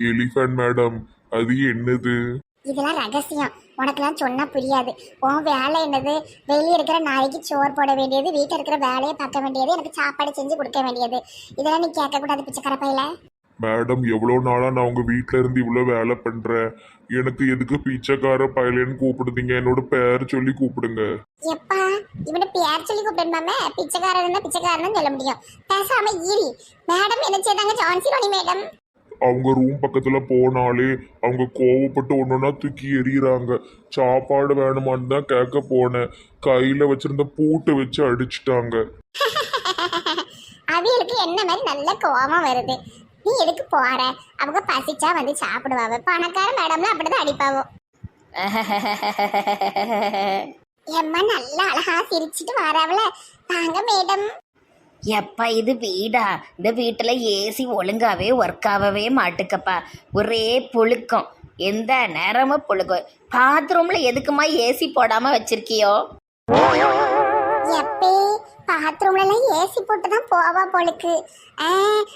Elephant madam அது என்னது? இதெல்லாம் ரகசியம். உனக்கெல்லாம் சொன்னா புரியாது. உன் வேலை என்னது? வெளியே இருக்கிற நாளைக்கு சோறு போட வேண்டியது வீட்டில் இருக்கிற வேலையை பார்க்க வேண்டியது எனக்கு சாப்பாடு செஞ்சு கொடுக்க வேண்டியது. இதெல்லாம் நீ கேட்கக்கூடாது பிச்சைக்கார பையில. மேடம் எவ்வளோ நாளா நான் உங்க வீட்ல இருந்து இவ்வளோ வேலை பண்றேன் எனக்கு எதுக்கு பிச்சைக்கார பயலேன்னு கூப்பிடுதீங்க? என்னோட பேர் சொல்லி கூப்பிடுங்க. எப்பா இவனை பேர் சொல்லி கூப்பிடணுமாமே? பிச்சைக்காரன் பிச்சைக்காரன் சொல்ல முடியும்? பேசாம ஈரி மேடம் என்ன செய்தாங்க? ஜான்சி ராணி மேடம். அவங்க ரூம் பக்கத்துல போனாலே அவங்க கோவப்பட்டு ஒன்னொன்னா தூக்கி எறிகிறாங்க சாப்பாடு வேணுமான்னு தான் கேட்க போனேன். கையில வச்சிருந்த பூட்டை வச்சு அடிச்சிட்டாங்க. அவியலுக்கு என்ன மாதிரி நல்ல கோவம் வருது? நீ எதுக்கு போற? அவங்க பசிச்சா வந்து சாப்பிடுவாங்க. பணக்கார மேடம்ல அப்படிதான் அடிப்பாவோ. எம்மா நல்லா அழகா சிரிச்சிட்டு வரவள. வாங்க மேடம் எப்பா இது வீடா? இந்த வீட்டில் ஏசி ஒழுங்காவே ஒர்க் ஆகவே மாட்டுக்கப்பா. ஒரே புழுக்கம். எந்த நேரமும் புழுக்கம் பாத்ரூமில் எதுக்குமா ஏசி போடாமல் வச்சிருக்கியோ? எப்பே பாத்ரூம்ல எல்லாம் ஏசி போட்டு தான் போவா போலுக்கு. ஆ,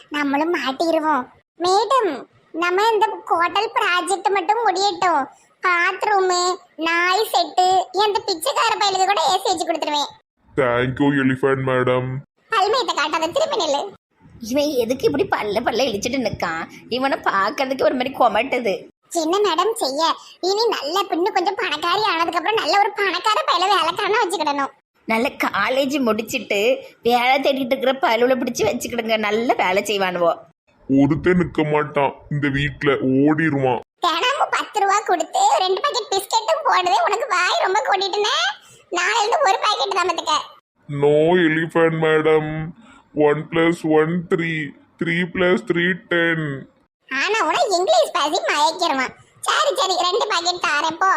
நம்மளும் மாட்டிடுவோம் மேடம் நம்ம இந்த ஹோட்டல் ப்ராஜெக்ட் மட்டும் முடியட்டும். பாத்ரூமு நாய் செட்டு இந்த பிச்சைக்கார பையலுக்கு கூட ஏசி வச்சு கொடுத்துருவேன். தேங்க்யூ எலிஃபண்ட் மேடம் பல்மையத்தை காட்டாத திரும்பி நில்லு. இவன் எதுக்கு இப்படி பல்ல பல்ல இழிச்சிட்டு நிற்கான் இவனை பார்க்கறதுக்கு ஒரு மாதிரி கொமட்டுது. என்ன மேடம் செய்ய? இனி நல்ல பின்னு கொஞ்சம் பணக்காரி ஆனதுக்கு அப்புறம் நல்ல ஒரு பணக்கார பையில வேலைக்காரனா வச்சுக்கிடணும். நல்ல காலேஜ் முடிச்சிட்டு வேலை தேடிட்டு இருக்கிற பழுவில் பிடிச்சி வச்சுக்கிடுங்க. நல்ல வேலை செய்வானுவோ. ஒருத்தன் நிக்க மாட்டான். இந்த வீட்ல ஓடிடுவான் தினமும் பத்து ரூபா கொடுத்து ரெண்டு பாக்கெட் பிஸ்கெட்டும் போடுது உனக்கு வாய் ரொம்ப கூட்டிட்டுனே நாளைல இருந்து ஒரு பாக்கெட் தான் பார்த்துக்க. No elephant madam one plus one three three plus three ten ஆனா உனக்கு இங்கிலீஷ் பேசி மயக்கிறமா சரி சரி ரெண்டு பாக்கெட் தாரேன் போ.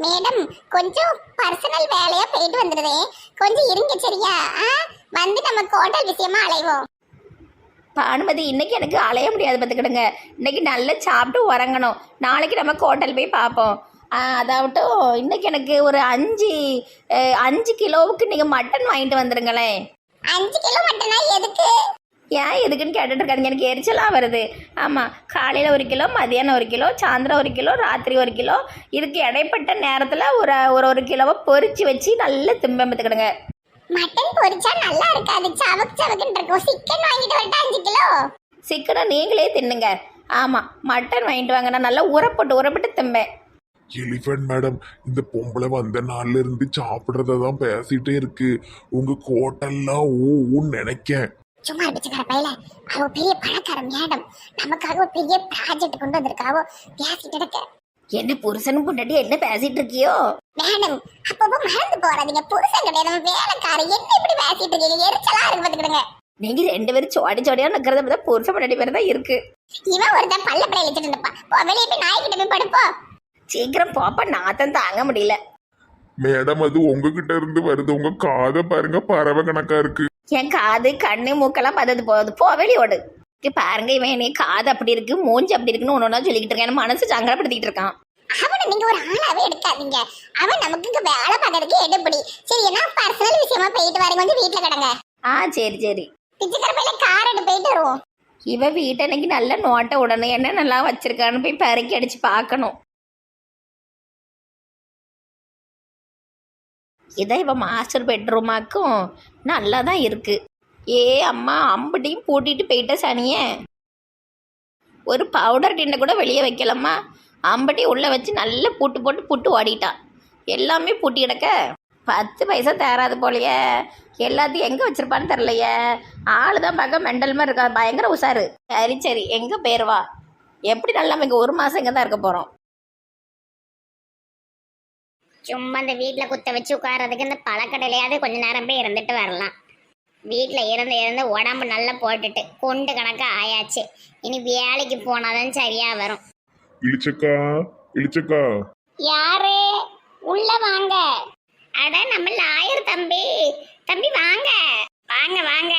மேடம் கொஞ்சம் பர்சனல் வேலையா போயிட்டு வந்துடுதே. கொஞ்சம் இருங்க சரியா? ஆ? வந்து நம்ம ஹோட்டல் விஷயமா அலைவோம். பானுமதி இன்னைக்கு எனக்கு அலைய முடியாது பார்த்துக்கிடுங்க. இன்னைக்கு நல்லா சாப்பிட்டு உறங்கணும். நாளைக்கு நம்ம ஹோட்டல் போய் பார்ப்போம். அதாவட்டும் இன்னைக்கு எனக்கு ஒரு அஞ்சு அஞ்சு கிலோவுக்கு நீங்கள் மட்டன் வாங்கிட்டு வந்துருங்களேன். அஞ்சு கிலோ மட்டனா? எதுக்கு? ஏன் எதுக்குன்னு கேட்டுட்டு இருக்காங்க எனக்கு எரிச்சலாக வருது. ஆமாம் காலையில் ஒரு கிலோ மதியானம் ஒரு கிலோ சாயந்தரம் ஒரு கிலோ ராத்திரி ஒரு கிலோ இதுக்கு இடைப்பட்ட நேரத்தில் ஒரு ஒரு ஒரு கிலோவை பொரிச்சு வச்சு நல்லா திம்பம் பார்த்துக்கிடுங்க மட்டன் பொரிச்சா நல்லா இருக்காது. சவக்கு சவக்குன்னு இருக்கும். சிக்கன் வாங்கிட்டு வரட்டா அஞ்சு கிலோ? சிக்கனை நீங்களே தின்னுங்க. ஆமாம் மட்டன் வாங்கிட்டு வாங்க. நான் நல்லா உரப்பட்டு உரப்பட்டு திம்பேன். எலிஃபண்ட் மேடம் இந்த பொம்பளை வந்த நாள்ல இருந்து சாப்பிடுறத தான் பேசிட்டே இருக்கு. உங்க கோட்டெல்லாம் ஊ ஊன்னு நினைக்கேன். சும்மா பிச்சைக்கார பையல அவ பெரிய பணக்கார மேடம். நமக்காக ஒரு பெரிய ப்ராஜெக்ட் கொண்டு வந்திருக்காவோ? பேசிட்டு இருக்க. என்ன புருஷனும் பொண்டாட்டி என்ன பேசிட்டு இருக்கியோ? மேடம் அப்பப்போ மறந்து போறாதீங்க. புருஷன் கிடையாது நம்ம வேலைக்கார என்ன இப்படி பேசிட்டு இருக்கீங்க? எரிச்சலா இருக்கு பாத்துக்கிடுங்க. நீங்க ரெண்டு பேரும் சோடி சோடியா நிக்கிறத பார்த்தா புருஷன் பொண்டாட்டி பேர் தான் இருக்கு. இவன் ஒருத்தன் பல்ல படைய வச்சுட்டு இருப்பான் போ வெளியே போய் நாய்கிட்ட போய் படுப்போ சீக்கிரம் போப்ப நாத்தம் தாங்க முடியல. மேடம் அது உங்ககிட்ட இருந்து வருது. உங்க காதை பாருங்க பறவை கணக்கா இருக்கு. என் காது கண்ணு மூக்கெல்லாம் பதது போகுது. போ வெளியோடு இங்க பாருங்க இவன் என்னை காது அப்படி இருக்கு மூஞ்சி அப்படி இருக்குன்னு ஒன்று ஒன்றா சொல்லிக்கிட்டு இருக்கேன். எனக்கு மனசு சங்கடப்படுத்திட்டு இருக்கான். அவனை நீங்க ஒரு ஆளாவே எடுக்காதீங்க. அவன் நமக்கு இங்க வேலை பார்க்கறதுக்கு எடுபடி. சரி என்ன பர்சனல் விஷயமா போயிட்டு வரீங்க? வந்து வீட்டுல கிடங்க. ஆ சரி சரி. பிச்சைக்கார பையில கார் எடுத்து போயிட்டு வருவோம். இவ வீட்டை இன்னைக்கு நல்ல நோட்டை விடணும் என்ன நல்லா வச்சிருக்கான்னு போய் பெருக்கி அடிச்சு பார்க்கணும். இதான் இப்போ மாஸ்டர் பெட்ரூமாக்கும் நல்லா தான் இருக்குது ஏ அம்மா அம்புட்டையும் பூட்டிட்டு போயிட்ட சனிய. ஒரு பவுடர் டின்னை கூட வெளியே வைக்கலம்மா. அம்பட்டி உள்ளே வச்சு நல்லா பூட்டு போட்டு புட்டு ஓடிட்டான் எல்லாமே பூட்டி கிடக்க. பத்து பைசா தேராது போலையே. எல்லாத்தையும் எங்கே வச்சிருப்பான்னு தெரிலையே ஆளு தான் பார்க்க மெண்டல் மாதிரி இருக்கா. பயங்கர உஷாரு. சரி சரி எங்கே போயிடுவா எப்படி நல்லா இங்கே ஒரு மாதம் இங்கே தான் இருக்க போகிறோம் சும்மா இந்த வீட்டில் குத்த வச்சு உட்காரதுக்கு இந்த பழக்கடையிலையாவது கொஞ்ச நேரம் போய் இருந்துட்டு வரலாம். வீட்டில் இருந்து இருந்து உடம்பு நல்லா போட்டுட்டு கொண்டு கணக்கா ஆயாச்சு. இனி வேலைக்கு போனாதான் சரியா வரும். இழிச்சக்கா இழிச்சக்கா. யாரு? உள்ள வாங்க. அட நம்ம லாயர் தம்பி. தம்பி வாங்க. வாங்க வாங்க.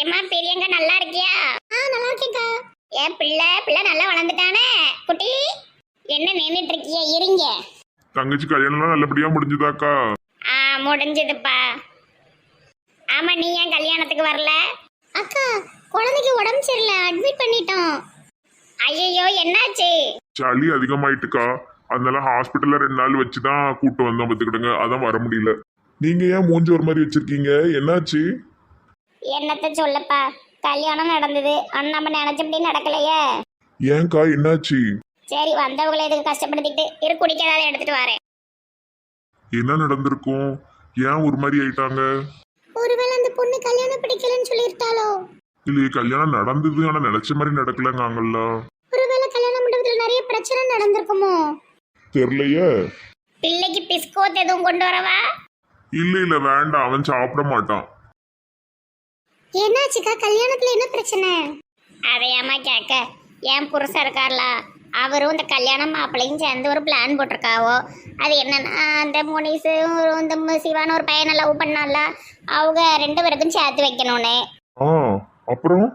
ஏம்மா பெரியங்க நல்லா இருக்கியா? ஆ நல்லா இருக்கேக்கா ஏன் பிள்ளை பிள்ளை நல்லா வளர்ந்துட்டானே? குட்டி என்ன நின்றுட்டு இருக்கிய? இருங்க. தங்கச்சி கல்யாணம்லாம் நல்லபடியா முடிஞ்சுதாக்கா? ஆ முடிஞ்சதுப்பா. ஆமா நீ ஏன் கல்யாணத்துக்கு வரல? அக்கா குழந்தைக்கு உடம்பு சரியில்லை அட்மிட் பண்ணிட்டோம். ஐயோ என்னாச்சு? சளி அதிகமாயிட்டுக்கா. அதனால ஹாஸ்பிட்டல்ல ரெண்டு நாள் வச்சுதான் கூட்டு வந்தோம் பார்த்துக்கிடுங்க. அதான் வர முடியல. நீங்க ஏன் மூஞ்சி ஒரு மாதிரி வச்சிருக்கீங்க? என்னாச்சு? என்னத்த சொல்லப்பா. கல்யாணம் நடந்தது. ஆனா நம்ம நினைச்சபடி நடக்கலையே. ஏன்க்கா என்னாச்சு? சரி வந்தவங்களை எதுக்கு கஷ்டப்படுத்திட்டு இரு குடிக்காத எடுத்துட்டு வரேன். என்ன நடந்திருக்கும்? ஏன் ஒரு மாதிரி ஆயிட்டாங்க? ஒருவேளை அந்த பொண்ணு கல்யாணம் பிடிக்கலன்னு சொல்லிருட்டாளோ இல்லையே கல்யாணம் நடந்தது ஆனா நினைச்ச மாதிரி நடக்கலங்காங்கல்ல. ஒருவேளை கல்யாண மண்டபத்துல நிறைய பிரச்சனை நடந்திருக்குமோ? தெரியலையே. பிள்ளைக்கு பிஸ்கோத் எதுவும் கொண்டு வரவா? இல்ல இல்ல வேண்டாம் அவன் சாப்பிட மாட்டான். என்னாச்சுக்கா கல்யாணத்துல என்ன பிரச்சனை? அதையாமா கேட்க? என் புருஷன் இருக்கார்ல? அவரும் இந்த கல்யாணம் மாப்பிள்ளையும் சேர்ந்து ஒரு பிளான் போட்டிருக்காவோ? அது என்னன்னா அந்த முனிஸும் இந்த சிவான்னு ஒரு பையனை லவ் பண்ணால அவங்க ரெண்டு பேருக்கும் சேர்த்து வைக்கணும்னு. ஆ அப்புறம்?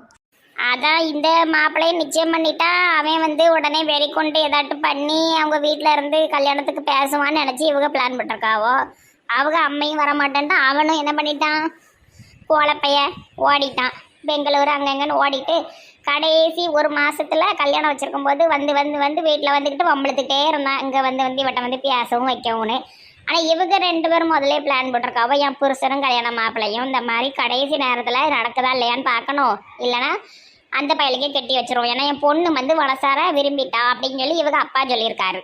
அதான் இந்த மாப்பிள்ளையை நிச்சயம் பண்ணிட்டா அவன் வந்து உடனே வெறி கொண்டு ஏதாட்டும் பண்ணி அவங்க வீட்டில் இருந்து கல்யாணத்துக்கு பேசுவான்னு நினச்சி இவங்க பிளான் பண்ணிருக்காவோ அவங்க அம்மையும் வர மாட்டேன்ட்டு அவனும் என்ன பண்ணிட்டான்? கோலப்பைய ஓடிட்டான். பெங்களூர் அங்கங்கன்னு ஓடிட்டு கடைசி ஒரு மாசத்துல கல்யாணம் வச்சிருக்கும் போது வந்து வந்து வந்து வீட்டில் வந்துக்கிட்டு வம்பளத்துட்டே இருந்தான். இங்கே வந்து வந்து இவட்ட வந்து பேசவும் வைக்கவும்னு ஆனால் இவங்க ரெண்டு பேரும் முதல்ல பிளான் போட்டிருக்காவோ என் புருஷனும் கல்யாண மாப்பிள்ளையும் இந்த மாதிரி கடைசி நேரத்தில் நடக்குதா இல்லையான்னு பார்க்கணும். இல்லைன்னா அந்த பயலுக்கே கட்டி வச்சிருவோம். ஏன்னா என் பொண்ணு வந்து வளசார விரும்பிட்டா அப்படின்னு சொல்லி இவங்க அப்பா சொல்லியிருக்காரு.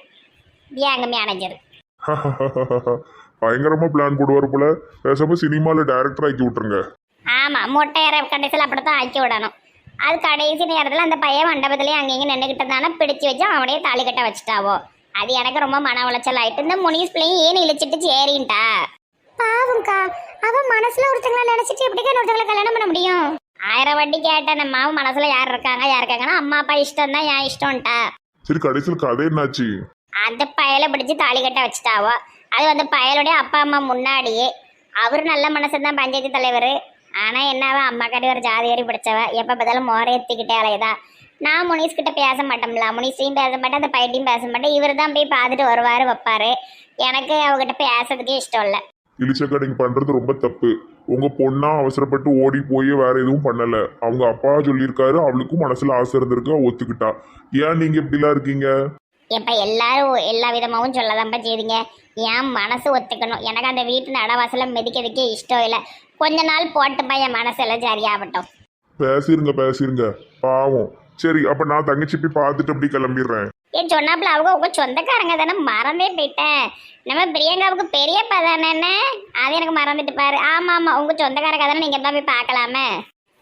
எங்க மேனேஜர் பயங்கரமா பிளான் போடுவார் போல. பேசாம சினிமால டைரக்டர் ஆக்கி விட்டுருங்க. ஆமா மொட்டையற கடைசியில் அப்படித்தான் ஆக்கி விடணும். அது கடைசி நேரத்தில் அந்த பையன் மண்டபத்திலேயே அங்கேயும் நின்றுக்கிட்டு இருந்தானே பிடிச்சு வச்சு அவனையே தாலி கட்ட வச்சுட்டாவோ. அது எனக்கு ரொம்ப மன உளைச்சல் ஆயிட்டு இந்த முனிஸ் பிள்ளையும் ஏன் இழிச்சிட்டு சேரின்ட்டா? பாவம்க்கா அவன் மனசுல ஒருத்தங்களை நினைச்சிட்டு எப்படிக்கா ஒருத்தங்களை கல்யாணம் பண்ண முடியும்? ஆயிரம் வட்டி கேட்டேன் நம்ம அவன் மனசுல யார் இருக்காங்க யார் இருக்காங்கன்னா அம்மா அப்பா இஷ்டம் தான் என் இஷ்டம்ட்டா. சரி கடைசியில் கதை என்னாச்சு? அந்த பயலை பிடிச்சி தாலி கட்ட வச்சுட்டாவோ. அது அந்த பயலுடைய அப்பா அம்மா முன்னாடியே. அவர் நல்ல மனசு தான் பஞ்சாயத்து தலைவர். ஆனால் என்னவா அம்மா கறி ஒரு ஜாதி ஏறி பிடிச்சவ. எப்போ பார்த்தாலும் மோரை ஏற்றிக்கிட்டே அலையதா. நான் முனிஸ் கிட்ட பேச மாட்டோம்ல முனிஸையும் பேச மாட்டேன் அந்த பையட்டையும் பேச மாட்டேன். இவர் தான் போய் பார்த்துட்டு வருவார் வைப்பாரு. எனக்கு அவகிட்ட பேசுறதுக்கே இஷ்டம் இல்லை. இலிச்சக்கா நீங்க பண்றது ரொம்ப தப்பு. உங்க பொண்ணா அவசரப்பட்டு ஓடி போய் வேற எதுவும் பண்ணல. அவங்க அப்பா சொல்லியிருக்காரு அவளுக்கும் மனசுல ஆசை இருந்திருக்கு ஒத்துக்கிட்டா. ஏன் நீங்க இப்படிலாம் இருக்கீங்க? இப்போ எல்லாரும் எல்லா விதமாகவும் சொல்லதான்ப்பா செய்றீங்க என் மனசு ஒத்துக்கணும். எனக்கு அந்த வீட்டு நடவாசல மிதிக்கிறதுக்கே இஷ்டம் இல்லை. கொஞ்ச நாள் போட்டுப்பா என் மனசெல்லாம் சரியாகட்டும். பேசிருங்க பேசிருங்க. பாவம். சரி அப்ப நான் தங்கச்சி போய் பார்த்துட்டு அப்படி கிளம்பிடுறேன். ஏன் சொன்னாப்புல அவங்க உங்க சொந்தக்காரங்க தானே? மறந்தே போயிட்டேன். நம்ம பிரியங்காவுக்கு பெரியப்பா தானே அது எனக்கு மறந்துட்டு பாரு. ஆமா ஆமா. உங்க சொந்தக்காரங்க தானே நீங்க தான் போய் பார்க்கலாமே.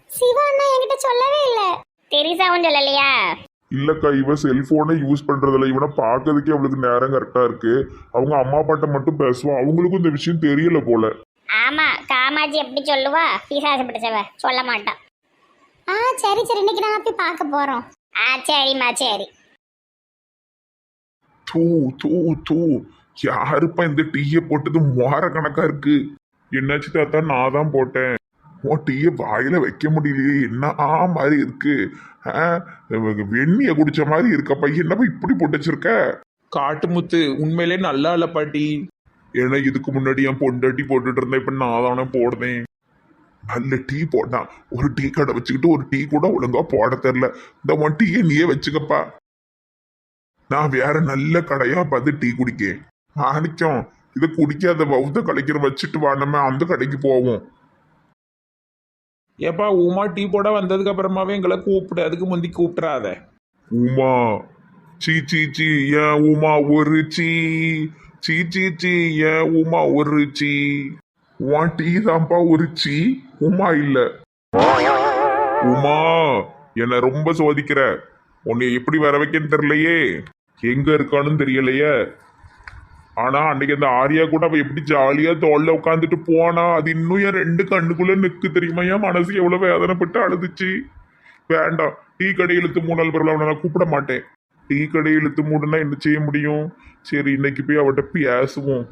சிவா அண்ணா என்கிட்ட சொல்லவே இல்ல. தெரிசாவும் சொல்லலையா? இல்லக்கா இவ செல்போனை யூஸ் பண்றதில்ல. இவனை பார்க்கறதுக்கே அவளுக்கு நேரம் கரெக்டா இருக்கு. அவங்க அம்மா அப்பாட்ட மட்டும் பேசுவா. அவங்களுக்கும் இந்த விஷயம் தெரியல போல. ஆமா காமாட்சி எப்படி சொல்லுவா? பிசாசு பிடிச்சவ. சொல்ல மாட்டா. ஆ சரி சரி. இன்னைக்கு நான் போய் பார்க்க போறோம். ஆ சரிம்மா சரி. தூ தூ தூ. யாருப்பா இந்த டீயை போட்டது? மோர கணக்கா இருக்கு. என்னாச்சு தாத்தா? நான் தான் போட்டேன். உன் டீயை வாயில வைக்க முடியலையே என்ன ஆ மாதிரி இருக்கு? வெந்நிய குடிச்ச மாதிரி இருக்கப்பா என்னப்பா இப்படி போட்டு வச்சிருக்க? காட்டுமுத்து உண்மையிலே நல்லா இல்ல பாட்டி. ஏன்னா இதுக்கு முன்னாடி என் பொண்டாட்டி போட்டுட்டு இருந்தேன் இப்ப நான் தானே போடுறேன் நல்ல டீ போட்டான் ஒரு டீ கடை வச்சுக்கிட்டு ஒரு டீ கூட ஒழுங்கா போட தெரில இந்த உன் டீயை நீயே வச்சுக்கப்பா. நான் வேற நல்ல கடையா பார்த்து டீ குடிக்கேன். மாணிக்கம் இதை குடிக்காத பௌத்த கலைக்கிற வச்சுட்டு வா நம்ம அந்த கடைக்கு போவோம். ஏப்பா உமா டீ போட வந்ததுக்கு அப்புறமாவே எங்களை கூப்பிடு. அதுக்கு முந்தி கூப்பிட்றாத உமா சீ சீ சீ ஏன் உமா ஒரு சீ. சீ சீ சீ ஏன் உமா ஒரு சீ. உன் டீ தான்ப்பா ஒரு சீ. உமா இல்ல. உமா என்னை ரொம்ப சோதிக்கிற. உன்னை எப்படி வர வைக்கன்னு தெரியலையே. எங்க இருக்கான்னு தெரியலையே. ஆனா அன்னைக்கு அந்த ஆரியா கூட அவ எப்படி ஜாலியா தோல்ல உட்காந்துட்டு போனா? அது இன்னும் என் ரெண்டு கண்ணுக்குள்ள நிக்கு தெரியுமா? என் மனசு எவ்வளவு வேதனைப்பட்டு அழுதுச்சு. வேண்டாம். டீ கடை இழுத்து மூணால் பிறகு அவனை நான் கூப்பிட மாட்டேன். டீ கடை இழுத்து மூடுனா என்ன செய்ய முடியும்? சரி இன்னைக்கு போய் அவட்ட பேசுவோம்.